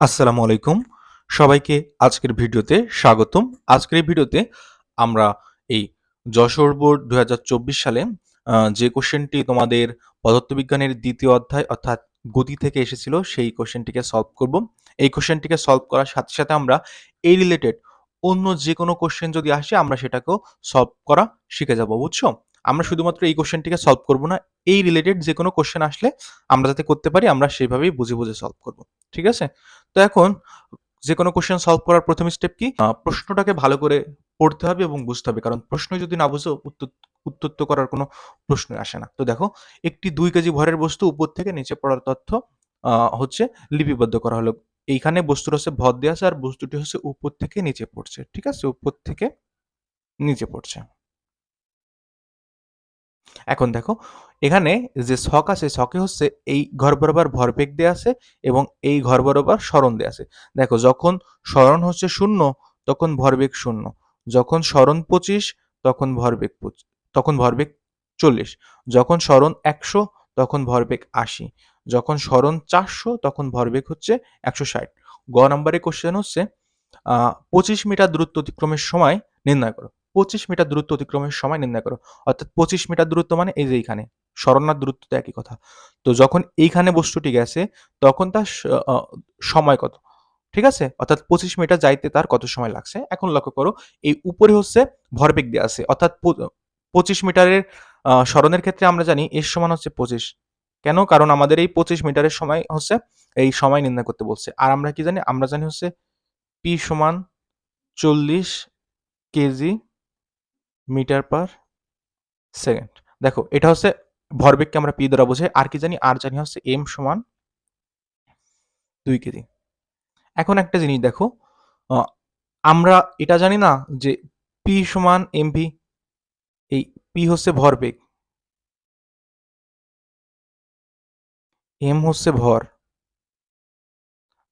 আসসালামু আলাইকুম। সবাইকে আজকের ভিডিওতে স্বাগতম। আজকের ভিডিওতে আমরা এই যশোর বোর্ড দু হাজার চব্বিশ সালে যে কোশ্চেনটি তোমাদের পদার্থবিজ্ঞানের দ্বিতীয় অধ্যায় অর্থাৎ গতি থেকে এসেছিল, সেই কোশ্চেনটিকে সলভ করব। এই কোশ্চেনটিকে সলভ করার সাথে সাথে আমরা এই রিলেটেড অন্য যে কোনো কোশ্চেন যদি আসে, আমরা সেটাকেও সলভ করা শিখে যাব, বুঝছ? আমরা শুধুমাত্র এই কোশ্চেনটিকে সলভ করব না, এই রিলেটেড যে কোনো কোশ্চেন আসলে আমরা যাতে করতে পারি, আমরা সেইভাবেই বুঝে বুঝে সলভ করব। ঠিক আছে? তো এখন যে কোনো কোশ্চেন সলভ করার প্রথম স্টেপ কি? প্রশ্নটাকে ভালো করে পড়তে হবে এবং বুঝতে হবে, কারণ প্রশ্ন যদি না বুঝো, উত্তর উত্তর করার কোনো প্রশ্ন আসে না। তো দেখো, একটি দুই কেজি ভরের বস্তু উপর থেকে নিচে পড়ার তথ্য হচ্ছে লিপিবদ্ধ করা হলো। এইখানে বস্তুর হচ্ছে ভর দেওয়া আছে, আর বস্তুটি হচ্ছে উপর থেকে নিচে পড়ছে। ঠিক আছে? উপর থেকে নিচে পড়ছে। এখন দেখো, এখানে যে ছক আছে ছকে হচ্ছে এই ঘর বরাবর ভরবেগ দেয়া আছে এবং এই ঘর বরাবর সরণ দেয়া আছে। দেখো, যখন সরণ হচ্ছে শূন্য, তখন ভরবেগ শূন্য। যখন সরণ পঁচিশ, তখন ভরবেগ তখন ভরবেগ চল্লিশ। যখন সরণ একশো, তখন ভরবেগ আশি। যখন স্মরণ চারশো, তখন ভরবেগ হচ্ছে একশো ষাট। গ নম্বরে কোশ্চেন হচ্ছে পঁচিশ মিটার দূরত্ব অতিক্রমের সময় নির্ণয় করো। পঁচিশ মিটার দূরত্ব অতিক্রমের সময় নির্ণয় করো। অর্থাৎ পঁচিশ মিটার দূরত্ব মানে এই যে এইখানে সরণার দূরত্ব তো একই কথা। তো যখন এইখানে বস্তুটি গেছে তখন তার সময় কত? ঠিক আছে? অর্থাৎ পঁচিশ মিটার যাইতে তার কত সময় লাগছে? এখন লক্ষ্য করো এই উপরে হচ্ছে ভরবেগ দেওয়া আছে। অর্থাৎ পঁচিশ মিটারের আহ, সরণের ক্ষেত্রে আমরা জানি এর সমান হচ্ছে পঁচিশ। কেন? কারণ আমাদের এই পঁচিশ মিটারের সময় হচ্ছে এই সময় নির্ণয় করতে বলছে। আর আমরা কি জানি? আমরা জানি হচ্ছে পি সমান চল্লিশ কেজি মিটার পার সেকেন্ড। দেখো, এটা হচ্ছে ভরবেগকে আমরা পি দ্বারা বোঝাই। আর কি জানি? আর জানি হচ্ছে এম সমান দুই কেজি। এখন একটা জিনিস দেখো আমরা এটা জানি না যে পি সমান এম ভি এই পি হচ্ছে ভরবেগ। এম হচ্ছে ভর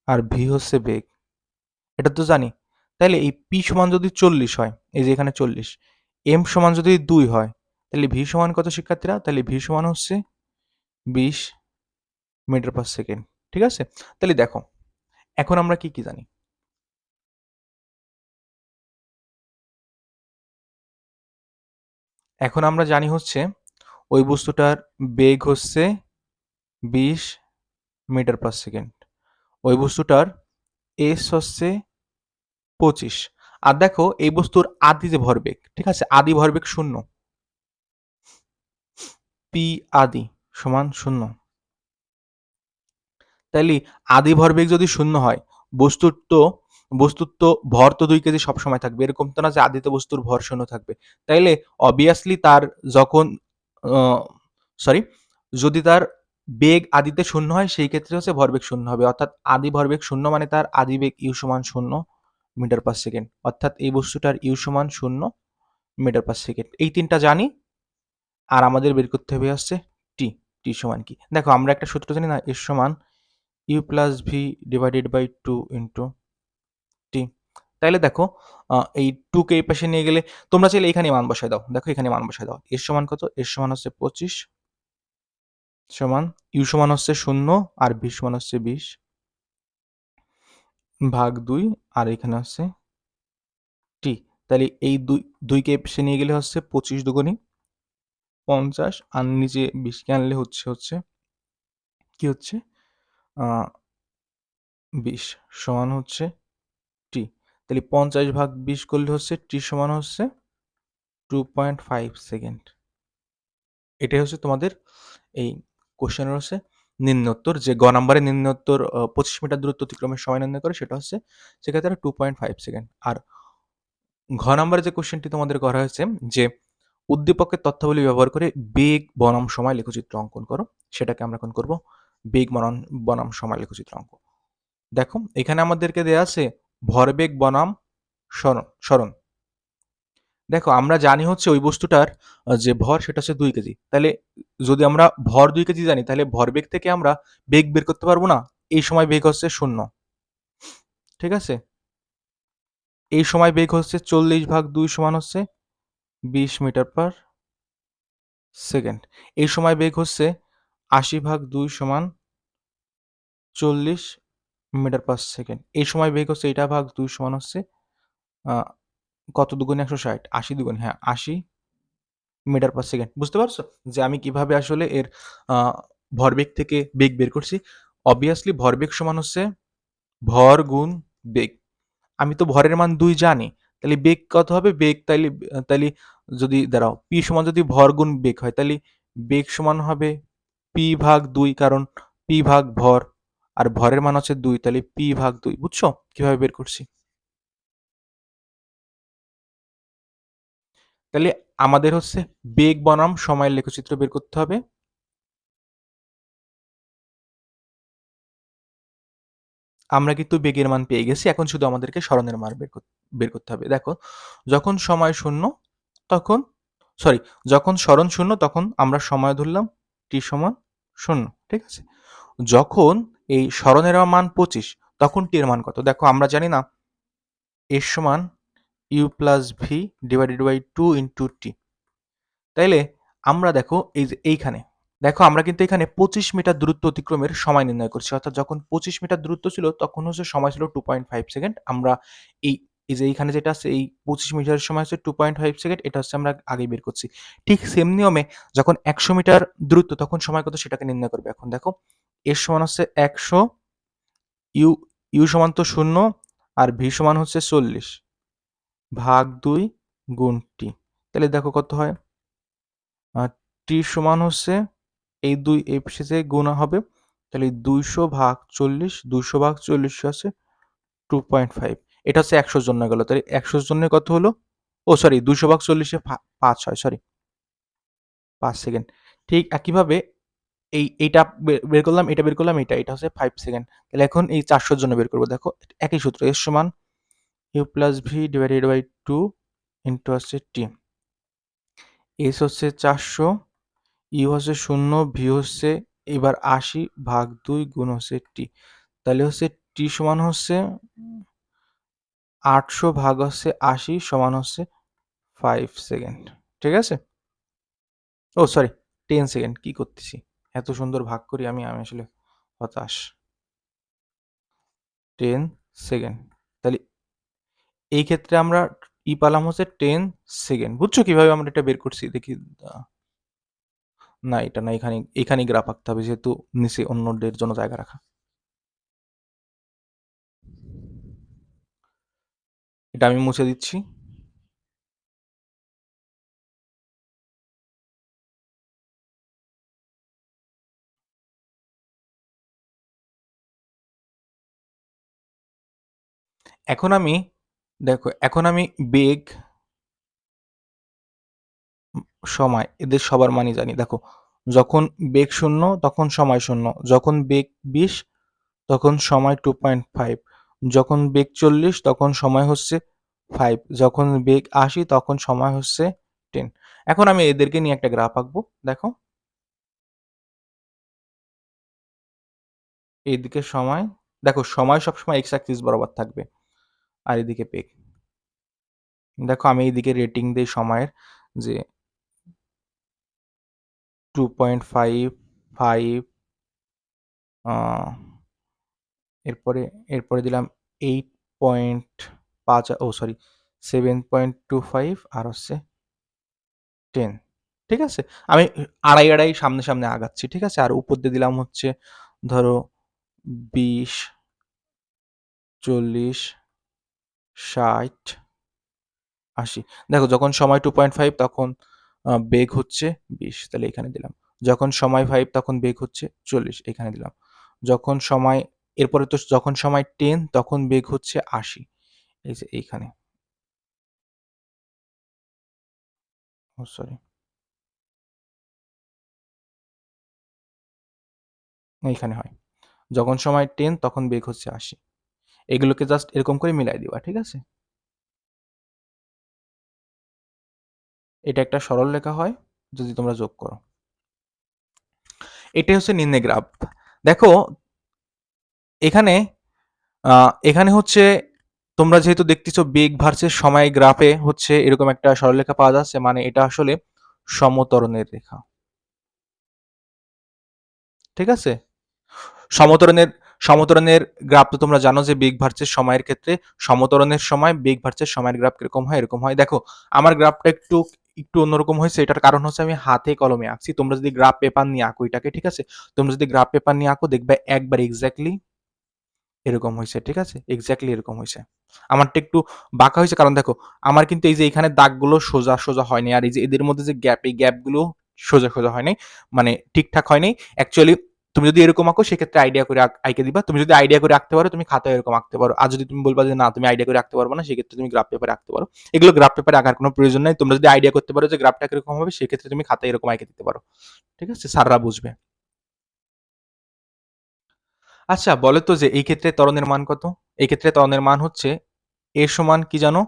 আর ভি হচ্ছে বেগ। এটা তো জানি। তাহলে এই পি সমান যদি চল্লিশ হয়, এই যে এখানে চল্লিশ এম সমান যদি দুই হয়, তাহলে ভি সমান কত শিক্ষার্থীরা? তাহলে ভি সমান হচ্ছে বিশ মিটার পার সেকেন্ড, ঠিক আছে? তাহলে দেখো, এখন আমরা কি কি জানি? এখন আমরা জানি হচ্ছে ওই বস্তুটার বেগ হচ্ছে বিশ মিটার পার সেকেন্ড, ওই বস্তুটার এস হচ্ছে পঁচিশ। আর দেখো, এই বস্তুর আদি যে ভরবেগ, ঠিক আছে? আদি ভরবেগ শূন্য। পি আদি সমান শূন্য। তাইলে আদি ভরবেগ যদি শূন্য হয়, বস্তুর তো বস্তুর তো ভর তো দুই কেজি সবসময় থাকবে। এরকম তো না যে আদিতে বস্তুর ভর শূন্য থাকবে। তাইলে অবভিয়াসলি তার যখন সরি যদি তার বেগ আদিতে শূন্য হয়, সেই ক্ষেত্রে হচ্ছে ভরবেগ শূন্য হবে। অর্থাৎ আদি ভরবেগ শূন্য মানে তার আদি বেগ ইউ সমান শূন্য। Metre per second. অর্থাৎ এই বস্তুটার ইউ সমান শূন্য মিটার পার সেকেন্ড। এই তিনটা জানি, আর আমাদের বের করতে হবে হচ্ছে টি। টি সমান কি? দেখো, আমরা একটা সূত্র জানি না এর সমান U plus V divided by two into T. তাইলে দেখো এই টু কে এই পাশে নিয়ে গেলে তোমরা চাইলে এখানে মান বসায় দাও। দেখো, এখানে মান বসায় দাও। এর সমান কত? এর সমান হচ্ছে পঁচিশ সমান ইউ সমান হচ্ছে শূন্য আর ভি সমান হচ্ছে বিশ। ভাগ দুই, আর এখানে হচ্ছে টি। তাহলে এই দুই, দুইকে পাশে নিয়ে গেলে হচ্ছে পঁচিশ দুগুণি পঞ্চাশ, আর নিচে বিশকে আনলে হচ্ছে হচ্ছে কি হচ্ছে? বিশ সমান হচ্ছে টি। তাহলে পঞ্চাশ ভাগ বিশ করলে হচ্ছে টি সমান হচ্ছে টু পয়েন্ট ফাইভ সেকেন্ড। এটাই হচ্ছে তোমাদের এই কোশ্চেনের হচ্ছে নিম্নোত্তর, যে গ নাম্বারে নিম্নোত্তর পঁচিশ মিটার দূরত্ব অতিক্রমের সময় নির্ণয় করে, সেটা হচ্ছে সেক্ষেত্রে টু পয়েন্ট ফাইভ সেকেন্ড আর ঘ নাম্বারে যে কোশ্চেনটি তোমাদের করা হয়েছে, যে উদ্দীপকের তথ্যাবলী ব্যবহার করে বেগ বনাম সময় লেখচিত্র অঙ্কন করো, সেটাকে আমরা এখন করব বেগ বনাম বনাম সময় লেখচিত্র অঙ্ক। দেখো, এখানে আমাদেরকে দেয়া আছে ভরবেগ বনাম সরণ সরণ দেখো, আমরা জানি হচ্ছে ওই বস্তুটার যে ভর সেটা হচ্ছে দুই কেজি। তাহলে যদি আমরা ভর দুই কেজি জানি, তাহলে ভর ভরবেগ থেকে আমরা বেগ বের করতে পারব না? এই সময় বেগ হচ্ছে শূন্য। ঠিক আছে? এই সময় বেগ হচ্ছে চল্লিশ ভাগ দুই সমান হচ্ছে বিশ মিটার পার সেকেন্ড। এই সময় বেগ হচ্ছে আশি ভাগ দুই সমান চল্লিশ মিটার পার সেকেন্ড। এই সময় বেগ হচ্ছে এটা ভাগ দুই সমান হচ্ছে কত দুগুণে একশো ষাট? আশি দুগুণ হ্যাঁ আশি মিটার পার সেকেন্ড। বুঝতে পারছ? যে আমি কীভাবে আসলে এর ভরবেগ থেকে বেগ বের করছি? অবভিয়াসলি ভরবেগ সমান হচ্ছে ভর গুণ বেগ। আমি তো ভরের মান দুই জানি। তাহলে বেগ কত হবে? বেগ তাইলে তাইলে যদি, দাঁড়াও পি সমান যদি ভর গুণ বেগ হয় তাহলে বেগ সমান হবে পি ভাগ দুই, কারণ পি ভাগ ভর, আর ভরের মান হচ্ছে দুই তাহলে পি ভাগ দুই, বুঝছ? কীভাবে বের করছি? তাহলে আমাদের হচ্ছে বেগ বনাম, সময়ের লেখচিত্র বের করতে হবে। আমরা কিন্তু বেগের মান পেয়ে গেছি, এখন শুধু আমাদেরকে স্মরণের মান বের বের করতে হবে। দেখো, যখন সময় শূন্য, তখন সরি যখন স্মরণ শূন্য, তখন আমরা সময় ধরলাম টি সমান শূন্য, ঠিক আছে? যখন এই স্মরণের মান পঁচিশ, তখন টির মান কত? দেখো, আমরা জানি না, এর সমান U plus V divided by two into T তাইলে আমরা দেখো এই যে এইখানে, দেখো আমরা কিন্তু এখানে পঁচিশ মিটার দূরত্ব অতিক্রমের সময় নির্ণয় করছি। অর্থাৎ যখন পঁচিশ মিটার দূরত্ব ছিল, তখন হচ্ছে সময় ছিল টু পয়েন্ট ফাইভ সেকেন্ড আমরা এই এই যে এইখানে যেটা আছে, এই পঁচিশ মিটারের সময় হচ্ছে টু পয়েন্ট ফাইভ সেকেন্ড এটা হচ্ছে আমরা আগে বের করছি। ঠিক সেম নিয়মে যখন একশো মিটার দূরত্ব, তখন সময় কত সেটাকে নির্ণয় করবে? এখন দেখো, এর সমান হচ্ছে একশো, ইউ ইউ সমান তো শূন্য, আর ভি সমান হচ্ছে চল্লিশ। ভাগ দুই গুণ টি। তাহলে দেখো কত হয়? টি সমান হচ্ছে এই দুই এই শেষে গুণা হবে, তাহলে দুইশো ভাগ চল্লিশ, দুইশো ভাগ চল্লিশ আছে টু পয়েন্ট ফাইভ এটা হচ্ছে একশোর জন্য গেল, তাহলে একশোর জন্য কত হলো? ও সরি দুইশো ভাগ চল্লিশে পাঁচ হয় সরি পাঁচ সেকেন্ড ঠিক একইভাবে এই, এইটা বের করলাম, এটা বের করলাম, এটা এটা হচ্ছে ফাইভ সেকেন্ড তাহলে এখন এই চারশোর জন্য বের করব, দেখো, একই সূত্র, এর সমান U plus V divided by two into হচ্ছে টি এস হচ্ছে চারশো ইউ হচ্ছে শূন্য ভি হচ্ছে এবার আশি ভাগ দুই গুণ হচ্ছে টি তাহলে হচ্ছে টি সমান হচ্ছে আটশো ভাগ হচ্ছে আশি সমান হচ্ছে ফাইভ সেকেন্ড ঠিক আছে? ও সরি টেন সেকেন্ড কি করতেছি? এত সুন্দর ভাগ করি আমি আমি আসলে হতাশ। টেন সেকেন্ড এই ক্ষেত্রে আমরা ই পালাম হচ্ছে টেন সেকেন্ড। বুঝছ কীভাবে আমরা এটা বের করছি? দেখি না, এটা না, এখানে এখানে গ্রাফ আঁকতে হবে যেহেতু নিচে অন্যদের জন্য জায়গা রাখা। এটা আমি মুছে দিচ্ছি। এখন আমি দেখো, এখন আমি বেগ সময় এদের সবার মানই জানি। দেখো, যখন বেগ শূন্য, তখন সময় শূন্য, যখন বেগ বিশ, তখন সময় টু পয়েন্ট ফাইভ যখন বেগ চল্লিশ, তখন সময় হচ্ছে ফাইভ যখন বেগ আশি, তখন সময় হচ্ছে টেন এখন আমি এদেরকে নিয়ে একটা গ্রাফ আঁকবো, দেখো। এইদিকে সময়, দেখো, সময় সবসময় এক্স অ্যাক্সিস বরাবর থাকবে। আর এদিকে পেক দেখো আমি এইদিকে রেটিং দিই সময়ের, যে টু পয়েন্ট ফাইভ ফাইভ এরপরে এরপরে দিলাম এইট পয়েন্ট পাঁচ ও sorry seven point two five আর হচ্ছে টেন ঠিক আছে? আমি আড়াই আড়াই সামনে সামনে আগাচ্ছি, ঠিক আছে? আর উপর দিয়ে দিলাম হচ্ছে ধরো বিশ, চল্লিশ ষাট, আশি। দেখো, যখন সময় টু পয়েন্ট ফাইভ তখন বেগ হচ্ছে বিশ। তাহলে এখানে দিলাম। যখন সময় ফাইভ তখন বেগ হচ্ছে চল্লিশ। এখানে দিলাম। যখন সময়, এরপরে তো যখন সময় টেন তখন বেগ হচ্ছে আশি। এই যে এইখানে। সরি এইখানে হয়। যখন সময় টেন তখন বেগ হচ্ছে আশি। এগুলোকে জাস্ট এরকম করে মিলাই দিবা, ঠিক আছে? এটা একটা সরল লেখা হয়, যদি তোমরা যোগ করো। এটাই হচ্ছে নিম্নে গ্রাফ। দেখো, এখানে এখানে হচ্ছে তোমরা যেহেতু দেখতেছো বেগ ভার্সেস সময় গ্রাফে হচ্ছে এরকম একটা সরলরেখা পাওয়া যাচ্ছে মানে এটা আসলে সমতরণের রেখা। ঠিক আছে? সমতরণের সমতরণের গ্রাফ তো তোমরা জানো যে বেগ ভার্সেস সময়ের ক্ষেত্রে সমতরণের সময় বেগ ভার্সেস সময়ের গ্রাফ কীরকম হয়, এরকম হয়। দেখো, আমার গ্রাফটা একটু একটু অন্যরকম হয়েছে, এটার কারণ হচ্ছে আমি হাতে কলমে আঁকছি। তোমরা যদি গ্রাফ পেপার নিয়ে আঁকো এটাকে, ঠিক আছে? তোমরা যদি গ্রাফ পেপার নিয়ে আঁকো, দেখবে একবার এক্স্যাক্টলি এরকম হয়েছে, ঠিক আছে? এক্স্যাক্টলি এরকম হয়েছে। আমারটা একটু বাঁকা হয়েছে, কারণ দেখো, আমার কিন্তু এই যে এখানে দাগগুলো সোজা সোজা হয়নি, আর এই যে এদের মধ্যে যে গ্যাপ, এই গ্যাপগুলো সোজা সোজা হয়নি মানে ঠিকঠাক হয়নি। অ্যাকচুয়ালি তুমি যদি এরকম আঁকো, সেক্ষেত্রে আইডিয়া করে আঁক- দিবা। তুমি যদি আইডিয়া করে আঁকতে পারো, তুমি খাতায় এরকম আঁকতে পারো। আর যদি তুমি বলবা যে, না, তুমি আইডিয়া করে আঁকতে পারবে না, সেক্ষেত্রে তুমি গ্রাফ পেপারে আঁকতে পারো। এগুলো গ্রাফ পেপারে আঁকার কোনো প্রয়োজন নেই। তোমরা যদি আইডিয়া করতে পারো যে গ্রাফটা কীরকম হবে, সেক্ষেত্রে তুমি খাতায় এরকম আঁকে দিতে পারো। ঠিক আছে? স্যাররা বুঝবে। আচ্ছা বলো তো যে, এই ক্ষেত্রে ত্বরণের মান কত? এই ক্ষেত্রে ত্বরণের মান হচ্ছে এ সমান কি জানো?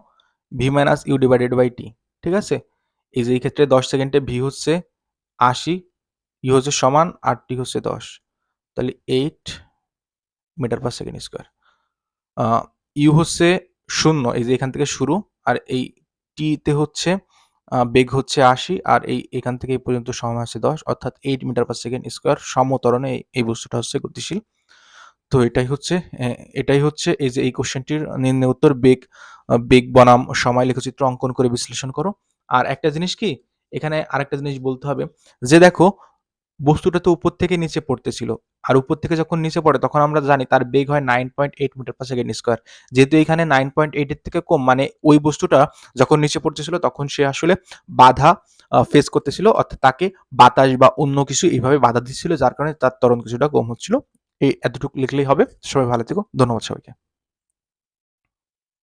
V minus U divided by T ঠিক আছে? এই যে, এই ক্ষেত্রে দশ সেকেন্ডে ভি হচ্ছে আশি ইউ হচ্ছে সমান, আর টি হচ্ছে দশ। তাহলে eight metre per second square U হচ্ছে শূন্য, এই যে এখান থেকে শুরু, আর এই টিতে হচ্ছে বেগ হচ্ছে আশি, আর এই এখান থেকে এই পর্যন্ত সময় আছে দশ, অর্থাৎ eight metre per second square সমতরণে এই- বস্তুটা হচ্ছে গতিশীল। তো এটাই হচ্ছে এটাই হচ্ছে এই যে এই কোশ্চেনটির নির্ণয় উত্তর, বেগ বেগ, বনাম, সময়, লেখচিত্র, অঙ্কন করে বিশ্লেষণ করো। আর একটা জিনিস কি, এখানে আরেকটা জিনিস বলতে হবে, যে দেখো বস্তুটা তো উপর থেকে নিচে পড়তেছিল। আর উপর থেকে যখন নিচে পড়ে, তখন আমরা জানি তার বেগ হয় nine point eight metre per second square যেহেতু এখানে নাইন পয়েন্ট এইটের থেকে কম মানে ওই বস্তুটা যখন নিচে পড়তেছিল, তখন সে আসলে বাধা ফেস করতেছিল, অর্থাৎ তাকে বাতাস বা অন্য কিছু এইভাবে বাধা দিচ্ছিল, যার কারণে তার ত্বরণ কিছুটা কম হচ্ছিল। এই এতটুকু লিখলেই হবে। সবাই ভালো থেকো। ধন্যবাদ সবাইকে।